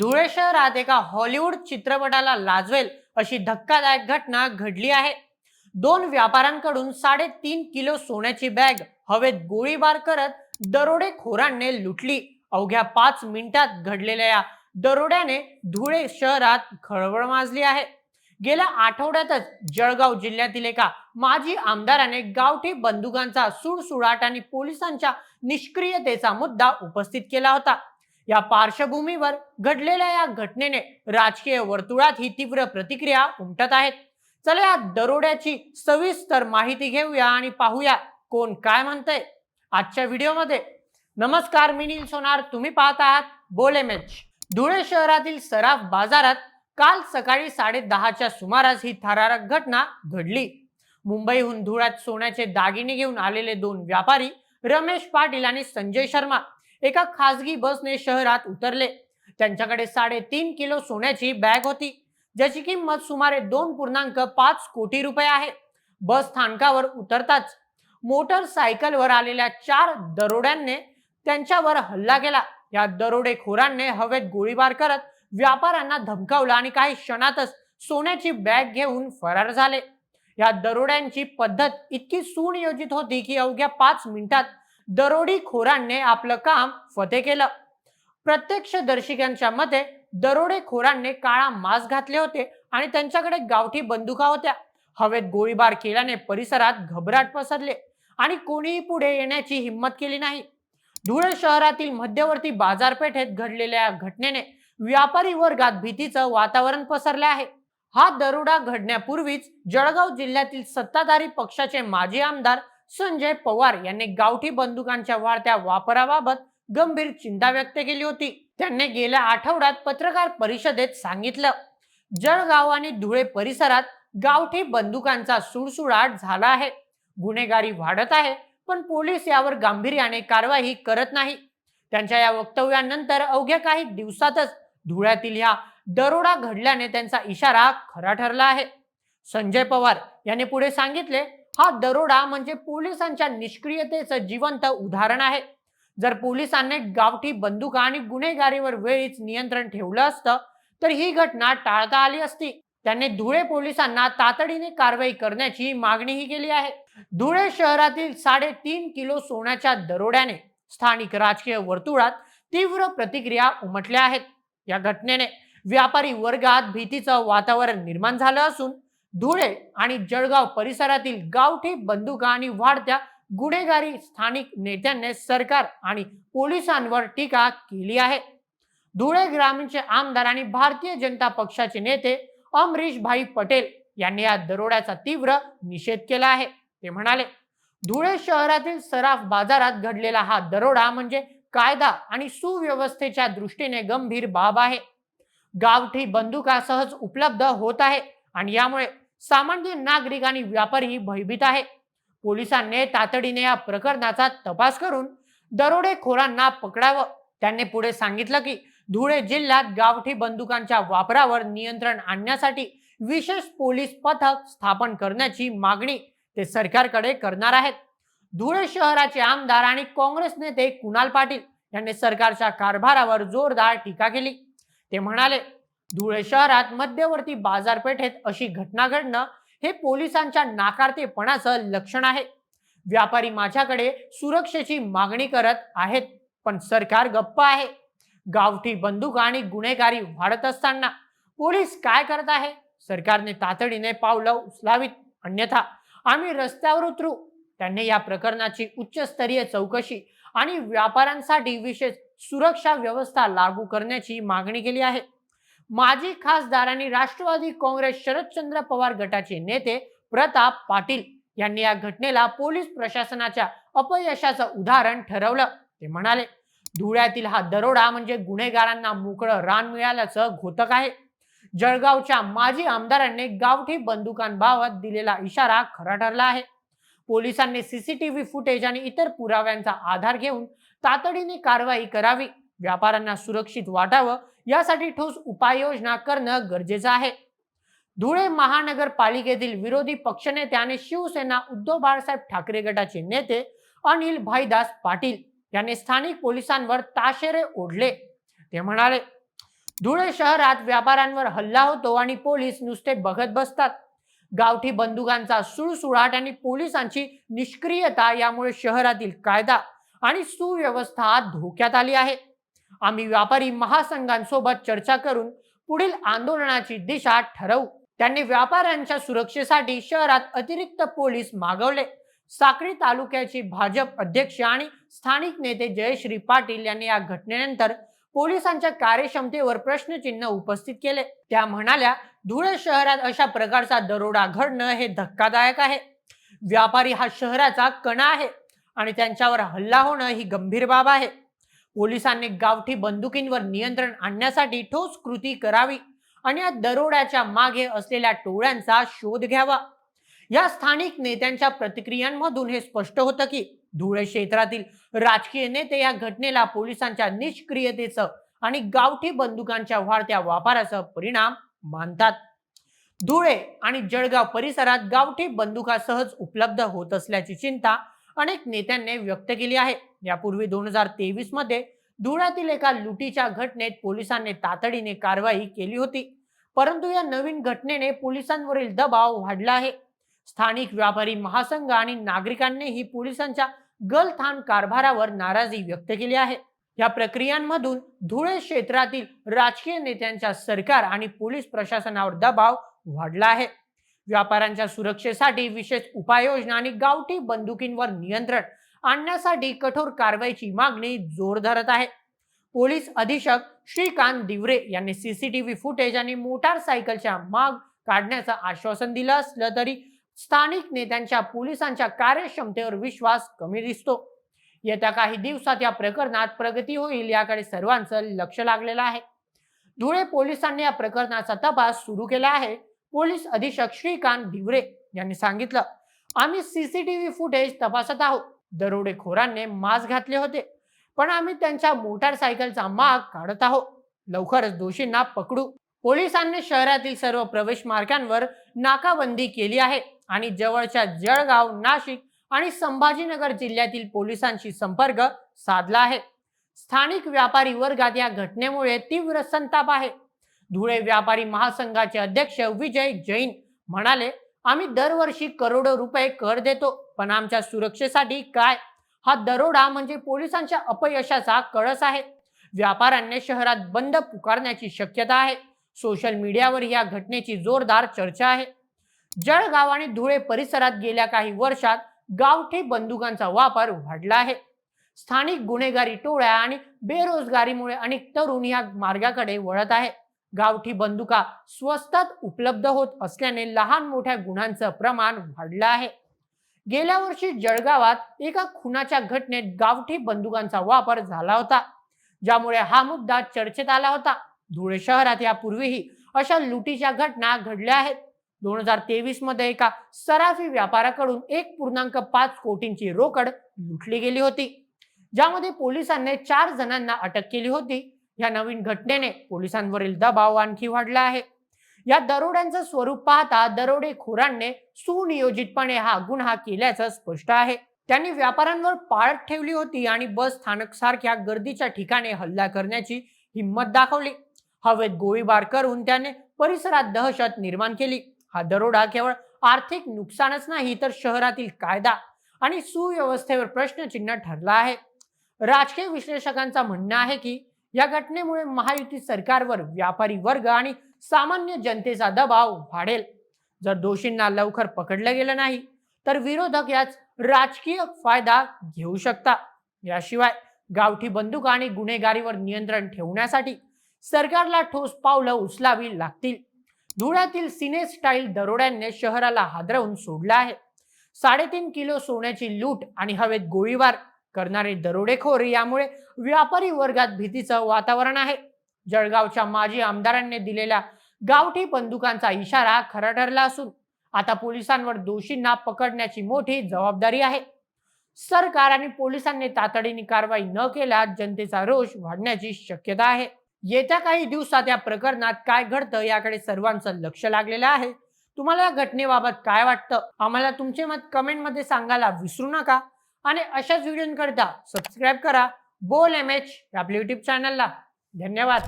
धुळे शहरात एका हॉलिवूड चित्रपटाला लाजवेल अशी धक्कादायक घटना घडली आहे. दोन व्यापाऱ्यांकडून साडेतीन किलो सोन्याची बॅग हवेत गोळीबार करत दरोडेखोरांनी लुटली. अवघ्या पाच मिनिटात घडलेल्या या दरोड्याने धुळे शहरात खळबळ माजली आहे. गेल्या आठवड्यातच जळगाव जिल्ह्यातील एका माजी आमदाराने गावठी बंदुकांचा सुडसुडाट आणि पोलिसांच्या निष्क्रियतेचा मुद्दा उपस्थित केला होता. या पार्श्वभूमीवर घडलेल्या या घटनेने राजकीय वर्तुळात ही तीव्र प्रतिक्रिया उमटत आहेत. चला या दरोड्याची सविस्तर माहिती घेऊया आणि पाहूया कोण काय म्हणतंय. आजच्या व्हिडिओमध्ये नमस्कार मी नील सोनार. तुम्ही पाहत आहात बोले मॅच धुळे शहरातील सराफ बाजारात काल सकाळी साडे दहाच्या सुमारास ही थरारक घटना घडली. मुंबईहून धुळ्यात सोन्याचे दागिने घेऊन आलेले दोन व्यापारी रमेश पाटील आणि संजय शर्मा एका खासगी बसने शहरात उतरले. त्यांच्याकडे साडेतीन किलो सोन्याची बॅग होती ज्याची किंमत सुमारे दोन पूर्णांक पाच कोटी रुपये आहे. बस स्थानकावर उतरताच मोटरसायकलवर आलेल्या चार दरोड्यांनी त्यांच्यावर हल्ला केला. या दरोडेखोरांनी हवेत गोळीबार करत व्यापाऱ्यांना धमकावलं आणि काही क्षणातच सोन्याची बॅग घेऊन फरार झाले. या दरोड्यांची पद्धत इतकी सुनियोजित होती की अवघ्या पाच मिनिटात दरोडीखोरांनी आपलं काम फते केलं. प्रत्यक्षदर्शिकांच्या मते दरोडेखोरांनी काळा मास्क घातले होते आणि त्यांच्याकडे गावठी बंदुका होत्या. हवेत गोळीबार केल्याने परिसरात घबराट पसरले आणि कोणीही पुढे येण्याची हिंमत केली नाही. धुळे शहरातील मध्यवर्ती बाजारपेठेत घडलेल्या या घटनेने व्यापारी वर्गात भीतीचं वातावरण पसरले आहे. हा दरोडा घडण्यापूर्वीच जळगाव जिल्ह्यातील सत्ताधारी पक्षाचे माजी आमदार संजय पवार यांनी गावठी बंदुकांच्या वाढत्या वापराबाबत गंभीर चिंता व्यक्त केली होती. त्यांनी गेल्या आठवड्यात पत्रकार परिषदेत सांगितलं जळगाव आणि धुळे परिसरात गावठी बंदुकांचा सुळसुळाट झाला आहे. गुन्हेगारी वाढत आहे पण पोलीस यावर गांभीर्याने कारवाई करत नाही. त्यांच्या या वक्तव्यानंतर अवघ्या काही दिवसातच धुळ्यातील ह्या दरोडा घडल्याने त्यांचा इशारा खरा ठरला आहे. संजय पवार यांनी पुढे सांगितले हा दरोडा म्हणजे पोलिसांच्या निष्क्रियतेचं जिवंत उदाहरण आहे. जर पोलिसांनी गावठी बंदुका आणि गुन्हेगारीवर वेळीच नियंत्रण ठेवलं असतं तर ही घटना टाळता आली असती. त्यांनी धुळे पोलिसांना तातडीने कारवाई करण्याची मागणीही केली आहे. धुळे शहरातील साडेतीन किलो सोन्याच्या दरोड्याने स्थानिक राजकीय वर्तुळात तीव्र प्रतिक्रिया उमटल्या आहेत. या घटनेने व्यापारी वर्गात भीतीचं वातावरण निर्माण झालं असून धुळे आणि जळगाव परिसरातील गावठी बंदुका आणि वाढत्या गुन्हेगारी स्थानिक नेत्यांनी सरकार आणि पोलिसांवर टीका केली आहे. धुळे ग्रामीणचे आमदार आणि भारतीय जनता पक्षाचे नेते अमरीश भाई पटेल यांनी या दरोड्याचा तीव्र निषेध केला आहे. ते म्हणाले धुळे शहरातील सराफ बाजारात घडलेला हा दरोडा म्हणजे कायदा आणि सुव्यवस्थेच्या दृष्टीने गंभीर बाब आहे. गावठी बंदुका सहज उपलब्ध होत आहे आणि यामुळे सामान्य नागरिक आणि व्यापारी भयभीत आहे. पोलिसांनी तातडीने या प्रकरणाचा तपास करून दरोडेखोरांना पकडावं. त्यांनी पुढे सांगितलं की धुळे जिल्ह्यात गावठी बंदुकांच्या वापरावर नियंत्रण आणण्यासाठी विशेष पोलीस पथक स्थापन करण्याची मागणी ते सरकारकडे करणार आहेत. धुळे शहराचे आमदार आणि काँग्रेस नेते कुणाल पाटील यांनी सरकारच्या कारभारावर जोरदार टीका केली. ते म्हणाले धुळे शहरात मध्यवर्ती बाजारपेठेत अशी घटना घडणं हे पोलिसांच्या नाकारतेपणाचं लक्षण आहे. व्यापारी माझ्याकडे सुरक्षेची मागणी करत आहेत पण सरकार गप्प आहे. गावठी बंदूक आणि गुन्हेगारी वाढत असताना पोलीस काय करत आहे? सरकारने तातडीने पावलं उचलावीत अन्यथा आम्ही रस्त्यावर उतरू. त्यांनी या प्रकरणाची उच्चस्तरीय चौकशी आणि व्यापाऱ्यांसाठी विशेष सुरक्षा व्यवस्था लागू करण्याची मागणी केली आहे. माजी खासदार आणि राष्ट्रवादी काँग्रेस शरदचंद्र पवार गटाचे नेते प्रताप पाटील यांनी या घटनेला पोलीस प्रशासनाच्या अपयशाचं उदाहरण ठरवलं. ते म्हणाले धुळ्यातील हा दरोडा म्हणजे गुन्हेगारांना मोकळं रान मिळाल्याचं घोतक आहे. जळगावच्या माजी आमदारांनी गावठी बंदुकांबाबत दिलेला इशारा खरा ठरला आहे. पोलिसांनी सीसीटीव्ही फुटेज आणि इतर पुराव्यांचा आधार घेऊन तातडीने कारवाई करावी. व्यापाऱ्यांना सुरक्षित वाटावं. यासाठी ठोस उपाययोजना करणं गरजेचं आहे. धुळे महानगरपालिकेतील विरोधी पक्षनेते आणि शिवसेना उद्धव बाळासाहेब ठाकरे गटाचे नेते अनिल भाईदास पाटील यांनी स्थानिक पोलिसांवर ताशेरे ओढले. ते म्हणाले धुळे शहरात व्यापाऱ्यांवर हल्ला होतो आणि पोलीस नुसते बघत बसतात. गावठी बंदुकांचा सुळसुळाट आणि पोलिसांची निष्क्रियता यामुळे शहरातील कायदा आणि सुव्यवस्था धोक्यात आली आहे. आम्ही व्यापारी महासंघांसोबत चर्चा करून पुढील आंदोलनाची दिशा ठरवू. त्यांनी व्यापाऱ्यांच्या सुरक्षेसाठी शहरात अतिरिक्त पोलीस मागवले. साक्री तालुक्याचे भाजप अध्यक्ष आणि स्थानिक नेते जयश्री पाटील यांनी या घटनेनंतर पोलिसांच्या कार्यक्षमतेवर प्रश्नचिन्ह उपस्थित केले. त्या म्हणाल्या धुळे शहरात अशा प्रकारचा दरोडा घडणं हे धक्कादायक आहे. व्यापारी हा शहराचा कणा आहे आणि त्यांच्यावर हल्ला होणं ही गंभीर बाब आहे. पोलिसांनी गावठी बंदुकींवर नियंत्रण आणण्यासाठी ठोस कृती करावी आणि या दरोड्याच्या मागे असलेल्या टोळ्यांचा शोध घ्यावा. या स्थानिक नेत्यांच्या प्रतिक्रियांमधून हे स्पष्ट होतं की धुळे क्षेत्रातील राजकीय नेते या घटनेला पोलिसांच्या निष्क्रियतेचं आणि गावठी बंदुकांच्या वाढत्या वापराचा परिणाम मानतात. धुळे आणि जळगाव परिसरात गावठी बंदुका सहज उपलब्ध होत असल्याची चिंता अनेक नेत्यांनी व्यक्त केली आहे. यापूर्वी दोन हजार तेवीसमध्ये धुळ्यातील एका लुटीच्या घटनेत पोलिसांनी तातडीने कारवाई केली होती. परंतु या नवीन घटनेने पोलिसांवरील दबाव वाढला आहे. स्थानिक व्यापारी महासंघ आणि नागरिकांनीही पोलिसांच्या गलथान कारभारावर नाराजी व्यक्त केली आहे. या प्रक्रियांमधून धुळे क्षेत्रातील राजकीय नेत्यांच्या सरकार आणि पोलीस प्रशासनावर दबाव वाढला आहे. व्यापाऱ्यांच्या सुरक्षेसाठी विशेष उपाययोजना आणि गावठी बंदुकींवर नियंत्रण आणण्यासाठी कठोर कारवाईची मागणी जोर धरत आहे. पोलीस अधीक्षक श्रीकांत दिवरे यांनी सीसीटीव्ही फुटेज आणि मोटारसायकलच्या माग काढण्याचं आश्वासन दिलं असलं तरी स्थानिक नेत्यांच्या पोलिसांच्या कार्यक्षमतेवर विश्वास कमी दिसतो. येत्या काही दिवसात या प्रकरणात प्रगती होईल याकडे सर्वांचं लक्ष लागलेलं आहे. धुळे पोलिसांनी या प्रकरणाचा तपास सुरू केला आहे पोलीस अधीक्षक श्रीकांत ढिवरे यांनी सांगितलं. आम्ही सीसीटीव्ही फुटेज तपासत आहोत. दरोडेखोरांनी मास्क घातले होते. पण आम्ही त्यांच्या मोटारसायकलचा माग काढत आहोत. लवकरच दोषींना पकडू. पोलिसांनी शहरातील सर्व प्रवेश मार्गांवर नाकाबंदी केली आहे आणि जवळच्या जळगाव नाशिक आणि संभाजीनगर जिल्ह्यातील पोलिसांशी संपर्क साधला आहे. स्थानिक व्यापारी वर्गात या घटनेमुळे तीव्र संताप आहे. धुळे व्यापारी महासंघाचे अध्यक्ष विजय जैन म्हणाले आम्ही दरवर्षी करोडो रुपये कर देतो. पण आमच्या सुरक्षेसाठी काय? हा दरोडा म्हणजे पोलिसांच्या अपयशाचा कळस आहे. व्यापाऱ्यांनी शहरात बंद पुकारण्याची शक्यता आहे. सोशल मीडियावर या घटनेची जोरदार चर्चा आहे. जळगाव आणि धुळे परिसरात गेल्या काही वर्षात गावठी बंदुकांचा वापर वाढला आहे. स्थानिक गुन्हेगारी टोळ्या आणि बेरोजगारीमुळे अनेक तरुण या मार्गाकडे वळत आहे गावठी बंदुका स्वस्तात उपलब्ध होत असल्याने लहान मोठ्या गुन्ह्यांचं प्रमाण वाढलं आहे. गेल्या वर्षी जळगावात एका खुनाच्या घटनेत गावठी बंदुकांचा वापर झाला होता ज्यामुळे हा मुद्दा चर्चेत आला होता. धुळे शहरात यापूर्वीही अशा लुटीच्या घटना घडल्या आहेत. दोन हजार तेवीसमध्ये एका सराफी व्यापाराकडून एक पूर्णांक पाच कोटींची रोकड लुटली गेली होती ज्यामध्ये पोलिसांनी चार जणांना अटक केली होती. या नवीन घटनेने पोलिसांवरील दबाव आणखी वाढला आहे. या दरोड्यांचं स्वरूप पाहता दरोडेखोरांनी सुनियोजितपणे हा गुन्हा केल्याचं स्पष्ट आहे. त्यांनी व्यापाऱ्यांवर पाळत ठेवली होती आणि बस स्थानक सारख्या गर्दीच्या ठिकाणी हल्ला करण्याची हिंमत दाखवली. हवेत गोळीबार करून त्याने परिसरात दहशत निर्माण केली. हा दरोडा केवळ आर्थिक नुकसानच नाही तर शहरातील कायदा आणि सुव्यवस्थेवर प्रश्नचिन्ह ठरला आहे. राजकीय विश्लेषकांचं म्हणणं आहे की या घटनेमुळे महायुती सरकारवर व्यापारी वर्ग आणि सामान्य जनतेचा दबाव वाढेल. जर दोषींना लवकर पकडलं गेलं नाही तर विरोधक याच राजकीय फायदा घेऊ शकतात. याशिवाय गावठी बंदूक आणि गुन्हेगारीवर नियंत्रण ठेवण्यासाठी सरकारला ठोस पावलं उचलावी लागतील. धुळ्यातील सिने स्टाईल दरोड्यांनी शहराला हादरवून सोडलं आहे. साडेतीन किलो सोन्याची लूट आणि हवेत गोळीबार करणारे दरोडेखोर. यामुळे व्यापारी वर्गात भीतीचं वातावरण आहे. जळगावच्या माजी आमदारांनी दिलेल्या गावठी बंदुकांचा इशारा खरा ठरला असून आता पोलिसांवर दोषींना पकडण्याची मोठी जबाबदारी आहे. सरकार आणि पोलिसांनी तातडीने कारवाई न केल्यास जनतेचा रोष वाढण्याची शक्यता आहे. येत्या काही दिवसात या प्रकरणात काय घडतं याकडे सर्वांचं लक्ष लागलेलं आहे. तुम्हाला या घटनेबाबत काय वाटतं? आम्हाला तुमचे मत कमेंटमध्ये सांगायला विसरू नका. आणि अशाच व्हिडिओंकरता सबस्क्राईब करा. बोल एम एच आपल्या युट्यूब चॅनलला धन्यवाद.